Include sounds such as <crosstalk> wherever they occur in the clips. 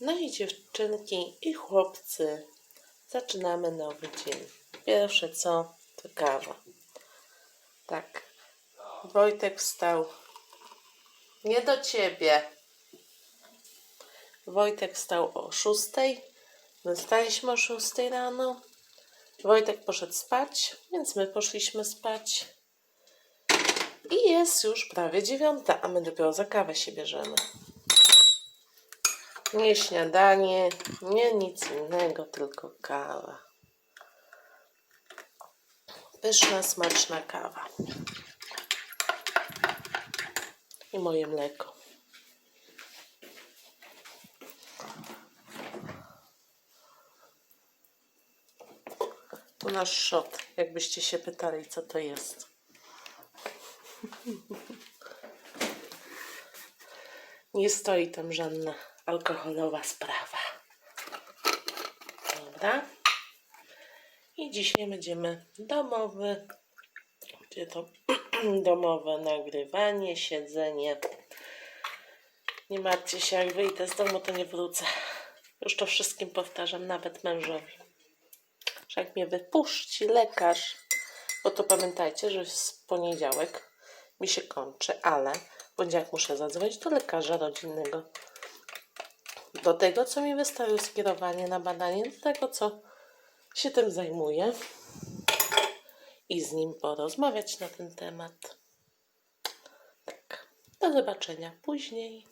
No i dziewczynki i chłopcy, zaczynamy nowy dzień. Pierwsze co, to kawa. Tak. Wojtek wstał. Nie do ciebie. Wojtek wstał o 6. My wstaliśmy o 6 rano. Wojtek poszedł spać, więc my poszliśmy spać. I jest już prawie dziewiąta, a my dopiero za kawę się bierzemy. Nie śniadanie, nie nic innego, tylko kawa. Pyszna, smaczna kawa. I moje mleko. Tu nasz szot, jakbyście się pytali, co to jest. <laughs> Nie stoi tam żadna alkoholowa sprawa. Dobra. I dzisiaj będziemy domowy, gdzie to <clears throat> domowe nagrywanie, siedzenie. Nie martwcie się, jak wyjdę z domu, to nie wrócę. Już to wszystkim powtarzam, nawet mężowi. Że jak mnie wypuści lekarz, bo to pamiętajcie, że w poniedziałek mi się kończy, ale w poniedziałek muszę zadzwonić do lekarza rodzinnego. Do tego, co mi wystawił skierowanie na badanie, do tego, co się tym zajmuje i z nim porozmawiać na ten temat. Tak. Do zobaczenia później.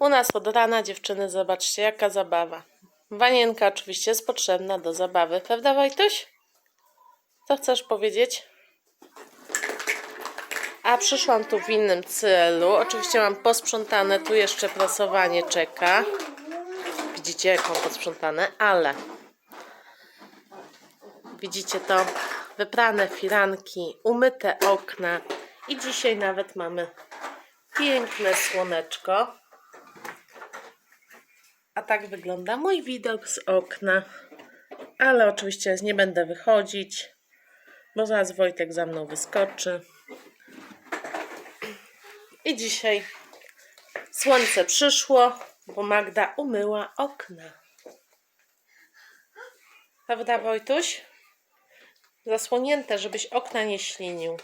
U nas od rana dziewczyny, zobaczcie, jaka zabawa. Wanienka oczywiście jest potrzebna do zabawy, prawda Wojtuś? Co chcesz powiedzieć? Przyszłam tu w innym celu. Oczywiście mam posprzątane, tu jeszcze prasowanie czeka. Widzicie, jak mam posprzątane, ale widzicie to, wyprane firanki, umyte okna i dzisiaj nawet mamy piękne słoneczko. A tak wygląda mój widok z okna. Ale oczywiście nie będę wychodzić, bo zaraz Wojtek za mną wyskoczy. I dzisiaj słońce przyszło, bo Magda umyła okna. Prawda, Wojtuś? Zasłonięte, żebyś okna nie ślinił.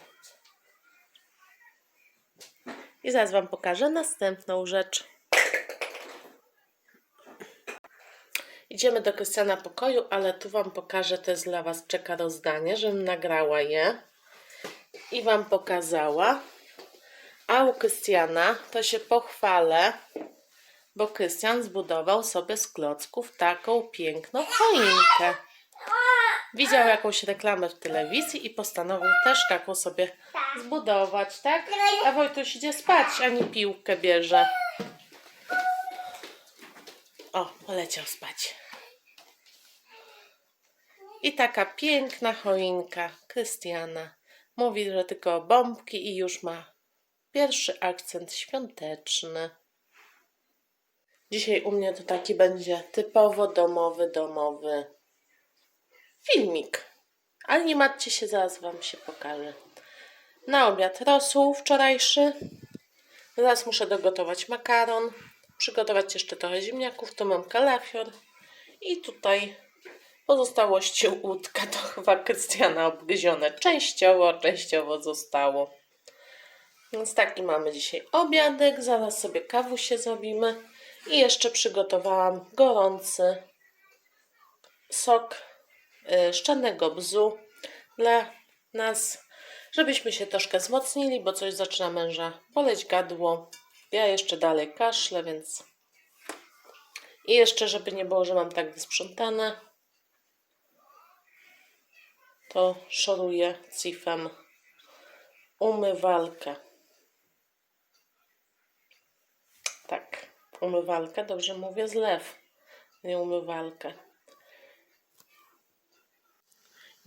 I zaraz Wam pokażę następną rzecz. Idziemy do Krystiana pokoju, ale tu Wam pokażę, jest dla Was czeka rozdanie, żebym nagrała je i Wam pokazała. A u Krystiana to się pochwalę, bo Krystian zbudował sobie z klocków taką piękną choinkę. Widział jakąś reklamę w telewizji i postanowił też taką sobie zbudować, tak? A Wojtuś idzie spać, a nie piłkę bierze. O, poleciał spać. I taka piękna choinka Krystiana. Mówi, że tylko bombki i już ma pierwszy akcent świąteczny. Dzisiaj u mnie to taki będzie typowo domowy, domowy filmik. Ale nie martwcie się, zaraz Wam się pokażę. Na obiad rosół wczorajszy. Zaraz muszę dogotować makaron. Przygotować jeszcze trochę ziemniaków. Tu mam kalafior. I tutaj pozostałości łódka to chyba Krystiana obgryzione. Częściowo, częściowo zostało. Więc taki mamy dzisiaj obiadek. Zaraz sobie kawusie zrobimy. I jeszcze przygotowałam gorący sok y, szczennego bzu dla nas, żebyśmy się troszkę wzmocnili, bo coś zaczyna męża boleć gardło. Ja jeszcze dalej kaszlę, więc i jeszcze, żeby nie było, że mam tak wysprzątane, to szoruję cifem umywalkę. Tak, umywalkę, dobrze mówię, zlew, nie umywalkę.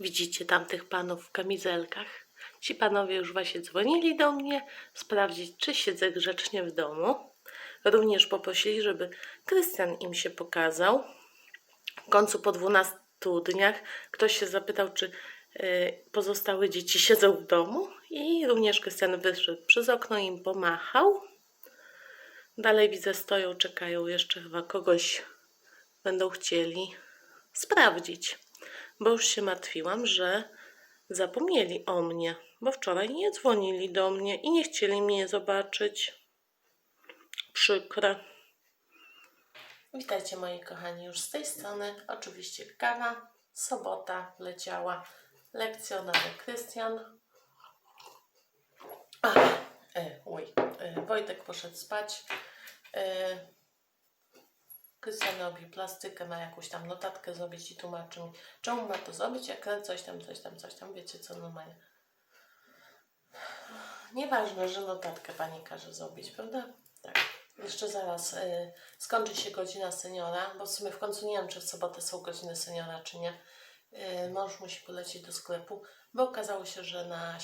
Widzicie tamtych panów w kamizelkach? Ci panowie już właśnie dzwonili do mnie, sprawdzić, czy siedzę grzecznie w domu. Również poprosili, żeby Krystian im się pokazał. W końcu po 12 dniach ktoś się zapytał, czy y, pozostałe dzieci siedzą w domu i również Krystian wyszedł przez okno i im pomachał. Dalej widzę, stoją, czekają. Jeszcze chyba kogoś będą chcieli sprawdzić. Bo już się martwiłam, że zapomnieli o mnie. Bo wczoraj nie dzwonili do mnie i nie chcieli mnie zobaczyć. Przykre. Witajcie moi kochani już z tej strony. Oczywiście kawa, sobota leciała. Lekcjonowy Krystian. Ach, e, e, Wojtek poszedł spać. E, Krystianowi plastykę ma jakąś tam notatkę zrobić i tłumaczy mi, czemu ma to zrobić, jak coś tam, coś tam, coś tam, wiecie co normalnie. Nieważne, że notatkę pani każe zrobić, prawda? Tak. Jeszcze zaraz y, skończy się godzina seniora, bo w sumie w końcu nie wiem, czy w sobotę są godziny seniora, czy nie. Y, mąż musi polecieć do sklepu, bo okazało się, że na,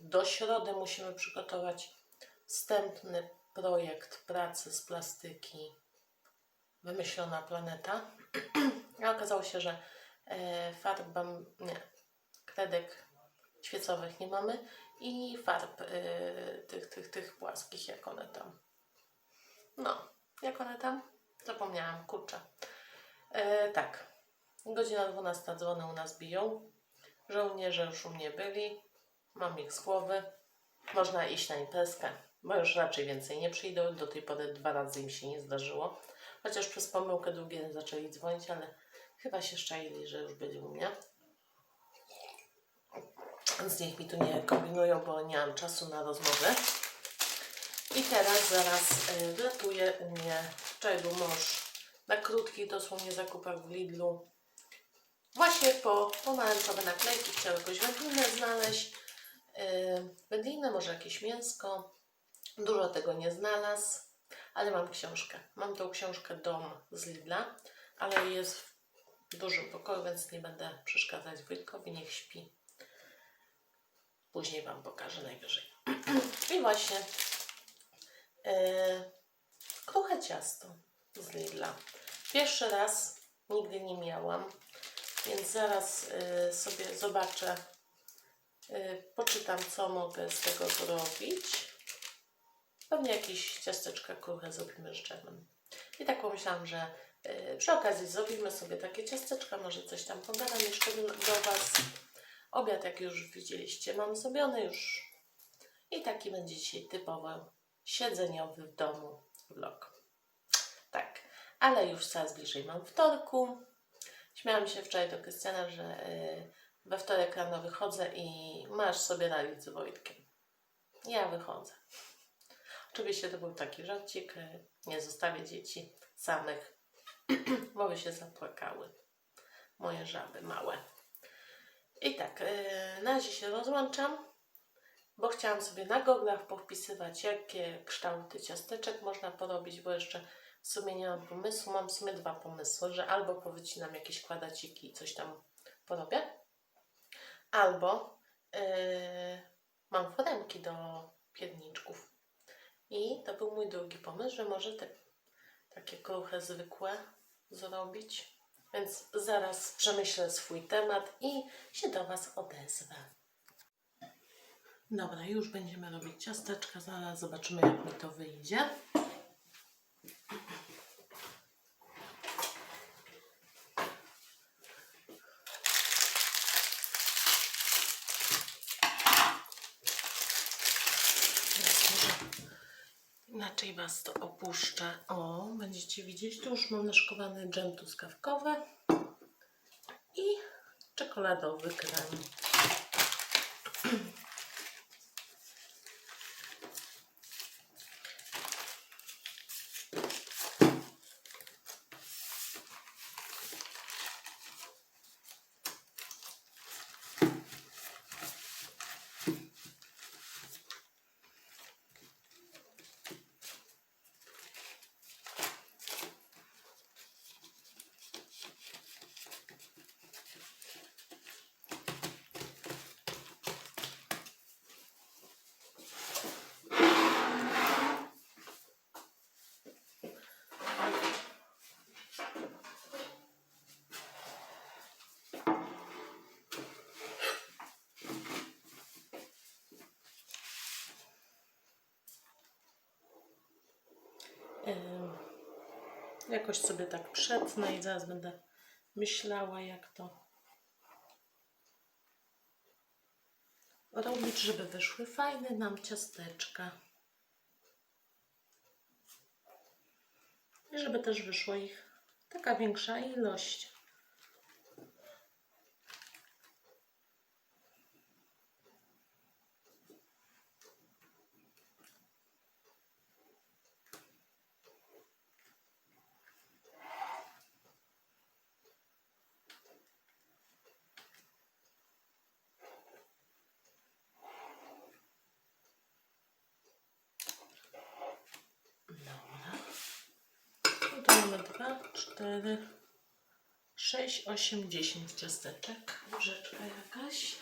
do środy musimy przygotować wstępny projekt pracy z plastyki Wymyślona Planeta. <clears throat> A okazało się, że e, farb, bam, nie, kredek świecowych nie mamy i farb e, tych, tych, tych płaskich, jak one tam. No, jak one tam? Zapomniałam, kurczę. E, tak, godzina 12 dzwony u nas biją. Żołnierze już u mnie byli. Mam ich z głowy. Można iść na imprezkę, bo już raczej więcej nie przyjdą. Do tej pory dwa razy im się nie zdarzyło. Chociaż przez pomyłkę drugi zaczęli dzwonić, ale chyba się szczaili, że już byli u mnie. Więc niech mi tu nie kombinują, bo nie mam czasu na rozmowę. I teraz zaraz y, wlatuje u mnie. Wczoraj był mąż na krótkich dosłownie zakupach w Lidlu. Właśnie po pomarańczowe naklejki chciał jakąś wędlinę znaleźć. Yy, wędlinę, może jakieś mięsko. Dużo tego nie znalazł, ale mam książkę. Mam tą książkę Dom z Lidla, ale jest w dużym pokoju, więc nie będę przeszkadzać Wojtkowi, niech śpi. Później Wam pokażę najwyżej. <clears throat> I właśnie yy, kruche ciasto z Lidla. Pierwszy raz nigdy nie miałam, więc zaraz yy, sobie zobaczę, poczytam, co mogę z tego zrobić. Pewnie jakieś ciasteczka kruche zrobimy z dżemem. I tak pomyślałam, że yy, przy okazji zrobimy sobie takie ciasteczka, może coś tam pogadam jeszcze do Was. Obiad, jak już widzieliście, mam zrobiony już. I taki będzie dzisiaj typowo siedzeniowy w domu vlog. Tak, ale już coraz bliżej mam wtorku. Śmiałam się wczoraj do Krystiana, że y, we wtorek rano wychodzę i masz sobie radzić z Wojtkiem. Ja wychodzę. Oczywiście to był taki żarcik. y, Nie zostawię dzieci samych, <clears throat> bo by się zapłakały. Moje żaby małe. I tak, y, na razie się rozłączam, bo chciałam sobie na goglach powpisywać, jakie kształty ciasteczek można porobić, bo jeszcze w sumie nie mam pomysłu. Mam w sumie dwa pomysły, że albo powycinam jakieś kwadraciki i coś tam porobię, albo yy, mam foremki do pierniczków. I to był mój drugi pomysł, że może te takie kruche, zwykłe zrobić. Więc zaraz przemyślę swój temat i się do Was odezwę. Dobra, już będziemy robić ciasteczka. Zaraz zobaczymy, jak mi to wyjdzie. Teraz może Inaczej Was to opuszczę. O, będziecie widzieć, tu już mam naszkowany dżem truskawkowy i czekoladowy krem. Jakoś sobie tak przetnę i zaraz będę myślała, jak to robić, żeby wyszły fajne nam ciasteczka. I żeby też wyszła ich taka większa ilość. No to mamy 2, 4, 6, 8, 10 ciasteczek. Łyżeczka jakaś.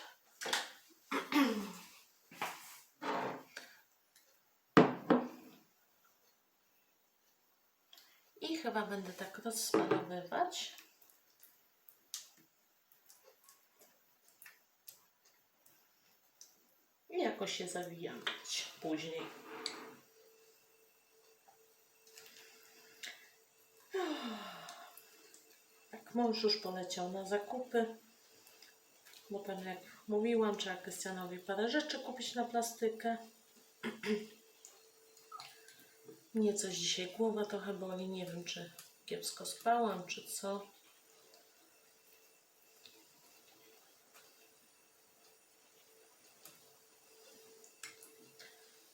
I chyba będę tak rozsmarowywać. I jakoś się zawijać później. Mąż już poleciał na zakupy. Bo tam jak mówiłam, trzeba Krystianowi parę rzeczy kupić na plastykę. <clears throat> Mnie coś dzisiaj głowa trochę boli. Nie wiem, czy kiepsko spałam, czy co.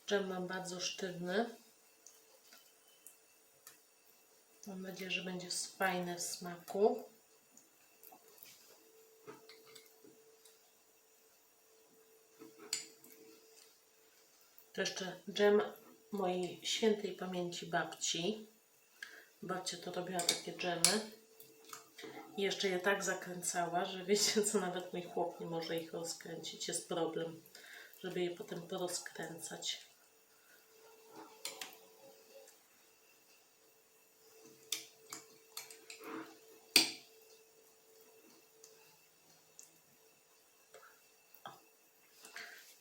Dżem mam bardzo sztywny. Mam nadzieję, że będzie fajne w smaku. To jeszcze dżem mojej świętej pamięci babci. Babcia to robiła takie dżemy. I jeszcze je tak zakręcała, że wiecie co, nawet mój chłop nie może ich rozkręcić. Jest problem, żeby je potem porozkręcać.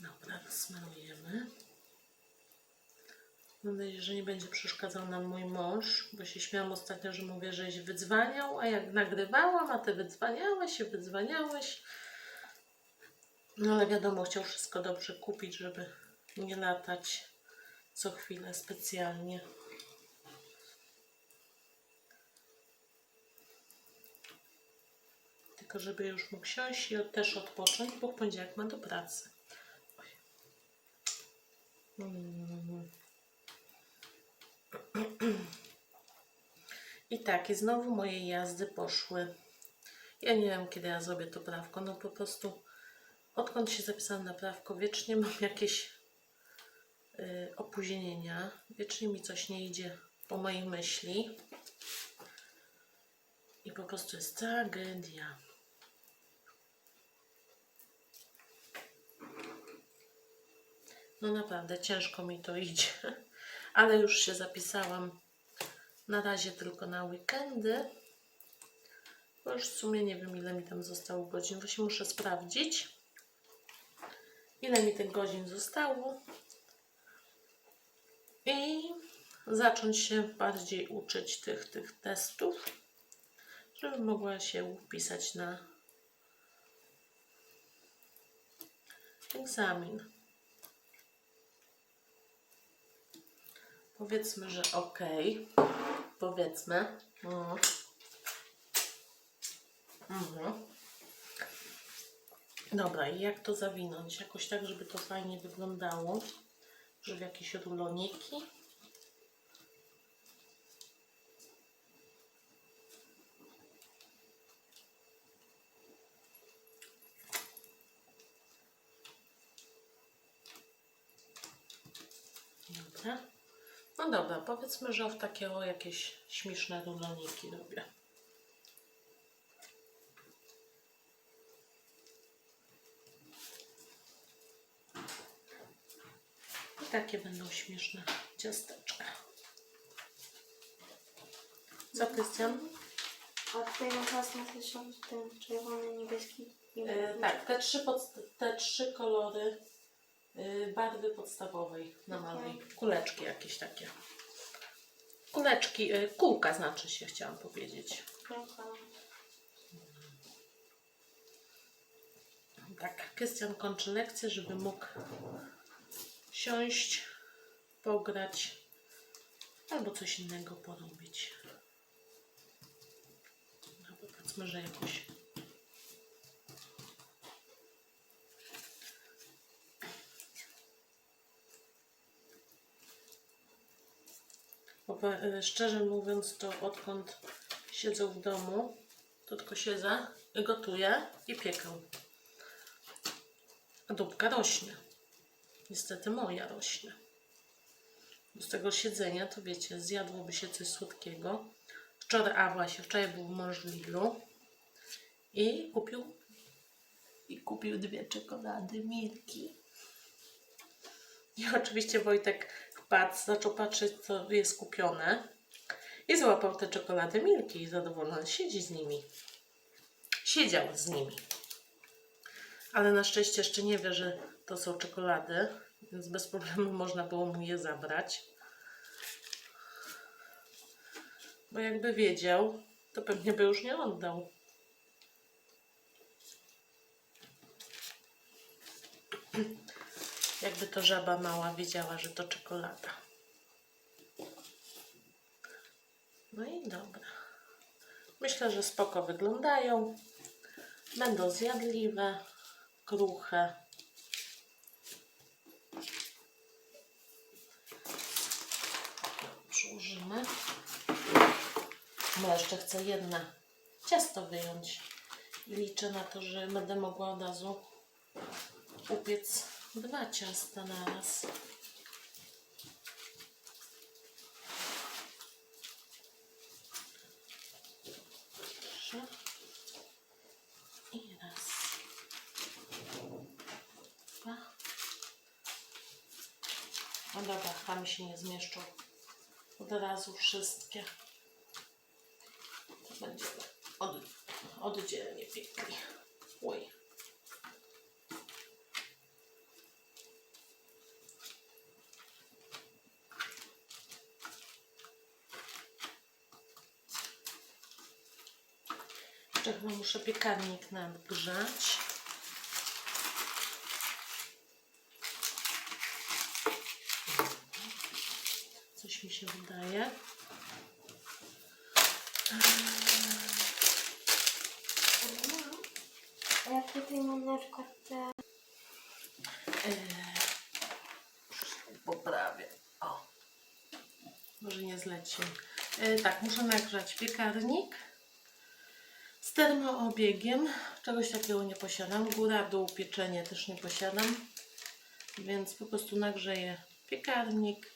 Dobra, rozsmarujemy. Mam nadzieję, że nie będzie przeszkadzał nam mój mąż, bo się śmiałam ostatnio, że mówię, żeś wydzwaniał, a jak nagrywałam, a ty wydzwaniałeś i wydzwaniałeś. No ale wiadomo, chciał wszystko dobrze kupić, żeby nie latać co chwilę specjalnie. Tylko żeby już mógł siąść i też odpocząć, bo w poniedziałek ma do pracy. Mm. I tak, i znowu moje jazdy poszły. Ja nie wiem, kiedy ja zrobię to prawko. No po prostu odkąd się zapisałam na prawko, wiecznie mam jakieś y, opóźnienia. Wiecznie mi coś nie idzie po mojej myśli. I po prostu jest tragedia. No naprawdę ciężko mi to idzie, ale już się zapisałam na razie tylko na weekendy. Bo już w sumie nie wiem ile mi tam zostało godzin, właśnie muszę sprawdzić ile mi tych godzin zostało i zacząć się bardziej uczyć tych, tych testów, żeby mogła się wpisać na egzamin. Powiedzmy, że ok. Powiedzmy. Mhm. Mhm. Dobra, i jak to zawinąć? Jakoś tak, żeby to fajnie wyglądało. Że w jakieś ruloniki. Dobra. No dobra, powiedzmy, że w takie o jakieś śmieszne ruloniki robię. I takie będą śmieszne ciasteczka. Co, Krystian? A tutaj można znaczyć ten czerwony, niebieski i E, tak, te trzy, podst- te trzy kolory barwy podstawowej namaluj. Kuleczki jakieś takie. kuleczki, y, kulka znaczy się, chciałam powiedzieć. Tak, Krystian kończy lekcję, żeby mógł siąść, pograć albo coś innego porobić. No, powiedzmy, że jakoś szczerze mówiąc, to odkąd siedzę w domu, to tylko siedzę, gotuję i piekę. A dupka rośnie. Niestety moja rośnie. Z tego siedzenia, to wiecie, zjadłoby się coś słodkiego. Wczoraj, a właśnie, wczoraj był mąż w Lidlu i kupił i kupił dwie czekolady Milki. I oczywiście Wojtek wpadł, zaczął patrzeć, co jest kupione i złapał te czekolady Milki i zadowolony siedzi z nimi. Siedział z nimi. Ale na szczęście jeszcze nie wie, że to są czekolady, więc bez problemu <laughs> można było mu je zabrać. Bo jakby wiedział, to pewnie by już nie oddał. Jakby to żaba mała wiedziała, że to czekolada. No i dobra. Myślę, że spoko wyglądają. Będą zjadliwe, kruche. Przyłożymy. No jeszcze chcę jedno ciasto wyjąć. I liczę na to, że będę mogła od razu upiec dwa ciasta na raz. I raz. Dwa. No dobra, tam się nie zmieszczą. Od razu wszystkie. To będziemy od, oddzielnie piekli. Oj. Jeszcze chyba muszę piekarnik nadgrzać. Coś mi się wydaje. A ja tutaj mam na przykład te... Poprawię. O. Może nie zleci. E, tak, muszę nagrzać piekarnik termoobiegiem. Czegoś takiego nie posiadam. Góra, dół, pieczenie też nie posiadam. Więc po prostu nagrzeję piekarnik.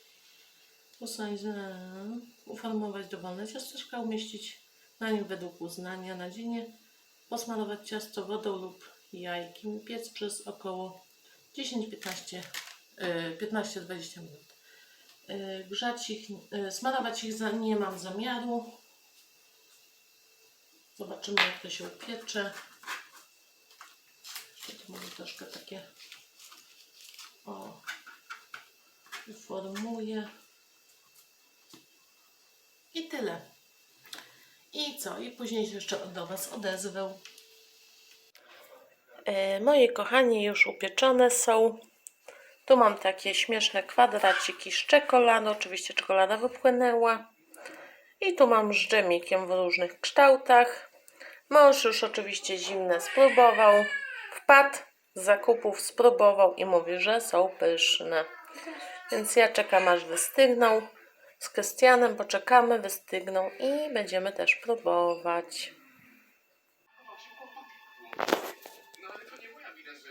E, uformować dowolne ciasteczka, umieścić na nim według uznania na dzienie. Posmarować ciasto wodą lub jajkiem. Piec przez około 10-15 y, 15-20 minut. Y, Grzać ich, y, smarować ich nie mam zamiaru. Zobaczymy jak to się upiecze. Jeszcze to może troszkę takie o uformuję. I tyle. I co? I później się jeszcze do Was odezwę. E, Moje kochani już upieczone są. Tu mam takie śmieszne kwadraciki z czekoladą. Oczywiście czekolada wypłynęła. I tu mam z dżemikiem w różnych kształtach. Mąż już oczywiście zimne spróbował. Wpadł z zakupów, spróbował i mówi, że są pyszne. Więc ja czekam aż wystygną. Z Krystianem poczekamy, wystygną i będziemy też próbować. No ale to nie moja wina, że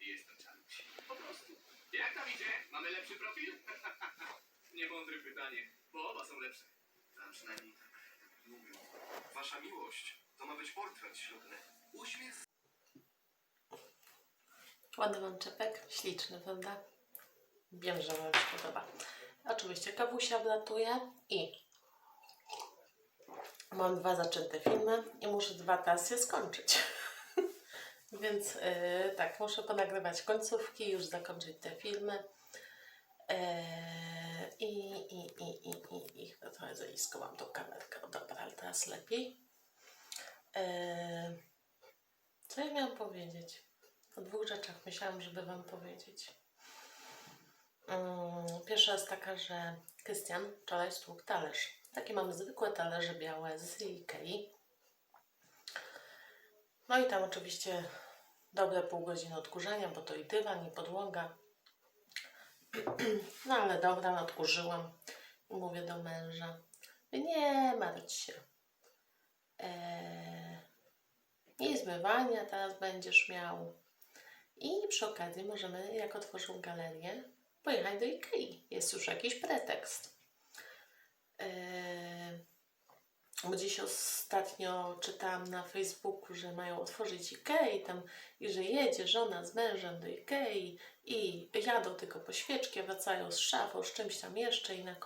jestem czaruś. Po prostu. Jak idzie? Mamy lepszy profil? <laughs> Pytanie, bo oba są lepsze. Przynajmniej tak mówią. Wasza miłość to ma być portret ślubny. Uśmiech Ładny mam czepek, śliczny, prawda? Wiem, że Wam się podoba. Oczywiście kawusia wlatuje i mam dwa zaczęte filmy i muszę dwa je skończyć. <laughs> Więc yy, tak, muszę ponagrywać końcówki, już zakończyć te filmy. Yy, I, i, i, i, i, i chyba trochę za tą kamerkę. Dobra, ale teraz lepiej. Eee, co ja miałam powiedzieć? O dwóch rzeczach myślałam, żeby Wam powiedzieć. Mm, Pierwsza jest taka, że Krystian wczoraj stłukł talerz. Takie mamy zwykłe talerze białe z Ikei. No i tam oczywiście dobre pół godziny odkurzania, bo to i dywan, i podłoga. <clears throat> No ale dobra, odkurzyłam. I mówię do męża, nie martw się. Eee, nie zmywania teraz będziesz miał. I przy okazji możemy, jak otworzą galerię, pojechać do Ikei. Jest już jakiś pretekst. Eee, bo dziś ostatnio czytałam na Facebooku, że mają otworzyć Ikei tam i że jedzie żona z mężem do Ikei i jadą tylko po świeczkę, wracają z szafą, z czymś tam jeszcze i, na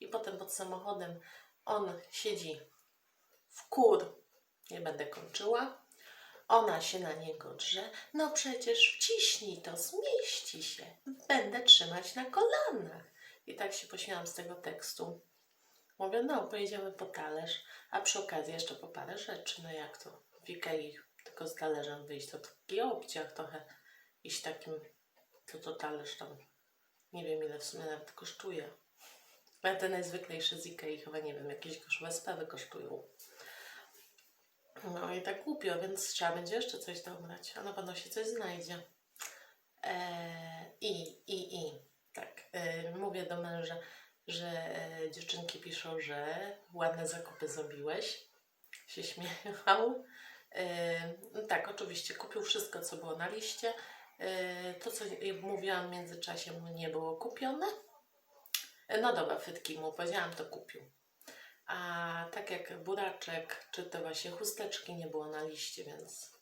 i potem pod samochodem on siedzi w kur, nie będę kończyła, ona się na niego drze, no przecież wciśnij to, zmieści się, będę trzymać na kolanach. I tak się pośmiałam z tego tekstu. Mówię, no pojedziemy po talerz, a przy okazji jeszcze po parę rzeczy, no jak to w Ikei tylko z talerzem wyjść, to taki obciach trochę iść takim, to to talerz tam, nie wiem ile w sumie nawet kosztuje. Te najzwyklejsze z Ikei chyba, nie wiem, jakieś groszowe sprawy kosztują. No i tak głupio, więc trzeba będzie jeszcze coś dobrać, a na pewno się coś znajdzie. Eee, I, i, i, tak, e, mówię do męża, że e, dziewczynki piszą, że ładne zakupy zrobiłeś. Się śmiewał. E, no tak, oczywiście, kupił wszystko, co było na liście. E, to, co mówiłam w międzyczasie, nie było kupione. No dobra, fytki mu powiedziałam, to kupił. A tak jak buraczek, czy te właśnie chusteczki nie było na liście, więc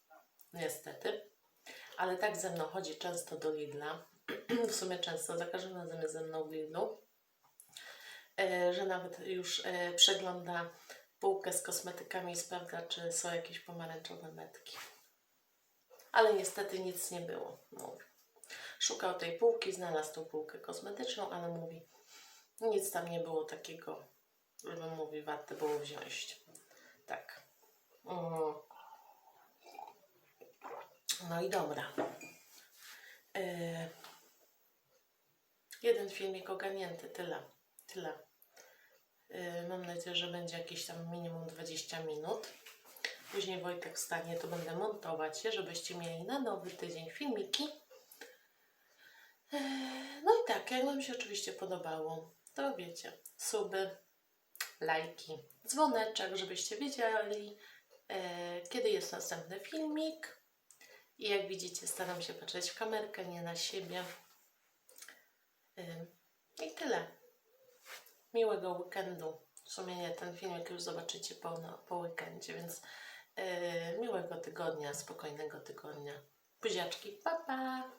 niestety. Ale tak ze mną chodzi często do Lidla. <clears throat> w sumie często, za każdym razem jest ze mną w Lidlu. E, że nawet już e, przegląda półkę z kosmetykami i sprawdza, czy są jakieś pomarańczowe metki. Ale niestety nic nie było. Mówi. Szukał tej półki, znalazł tą półkę kosmetyczną, ale mówi, nic tam nie było takiego, żeby mówi, warte było wziąć. Tak. Mm. No i dobra. E, jeden filmik ogarnięty, tyle. Tyle. Yy, Mam nadzieję, że będzie jakieś tam minimum 20 minut. Później Wojtek wstanie, to będę montować je, żebyście mieli na nowy tydzień filmiki. Yy, No i tak, jak Wam się oczywiście podobało, to wiecie, suby, lajki, dzwoneczek, żebyście wiedzieli, yy, kiedy jest następny filmik. I jak widzicie, staram się patrzeć w kamerkę, nie na siebie. Yy, I tyle miłego weekendu. W sumie nie, ten filmik już zobaczycie po, no, po weekendzie, więc yy, miłego tygodnia, spokojnego tygodnia. Buziaczki, pa pa!